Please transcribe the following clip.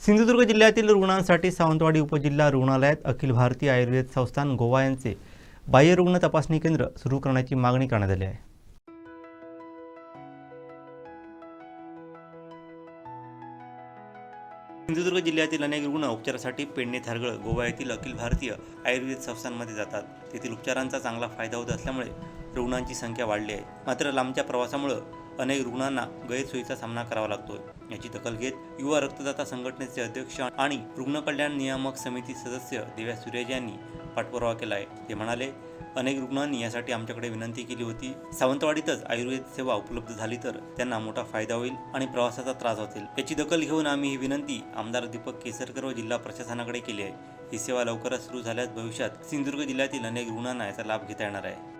सिंधुदुर्ग जिल्ह्यातील रुग्णांसाठी सावंतवाडी उपजिल्हा रुग्णालयात अखिल भारतीय आयुर्वेद संस्थान गोवा यांचे बाह्यरुग्ण तपासणी केंद्र सुरू करण्याची मागणी करण्यात आली आहे. सिंधुदुर्ग जिल्ह्यातील अनेक रुग्ण उपचारासाठी पेडणे थारगळ गोवा येथील अखिल भारतीय आयुर्वेद संस्थांमध्ये जातात. तेथील उपचारांचा चांगला फायदा होत असल्यामुळे रुग्णांची संख्या वाढली आहे. मात्र लांबच्या प्रवासामुळं अनेक रुग्णांना गैरसोयीचा सामना करावा लागतोय. याची दखल घेत युवा रक्तदाता संघटनेचे अध्यक्ष आणि रुग्ण कल्याण नियामक समिती सदस्य दिव्या सुरेज यांनी पाठपुरावा केला आहे ते म्हणाले अनेक रुग्णांनी यासाठी आमच्याकडे विनंती केली होती. सावंतवाडीतच आयुर्वेद सेवा उपलब्ध झाली तर त्यांना मोठा फायदा होईल आणि प्रवासाचा त्रास होतील. याची दखल घेऊन आम्ही ही विनंती आमदार दीपक केसरकर व जिल्हा प्रशासनाकडे केली आहे. ही सेवा लवकरच सुरू झाल्यास भविष्यात सिंधुदुर्ग जिल्ह्यातील अनेक रुग्णांना याचा लाभ घेता येणार आहे.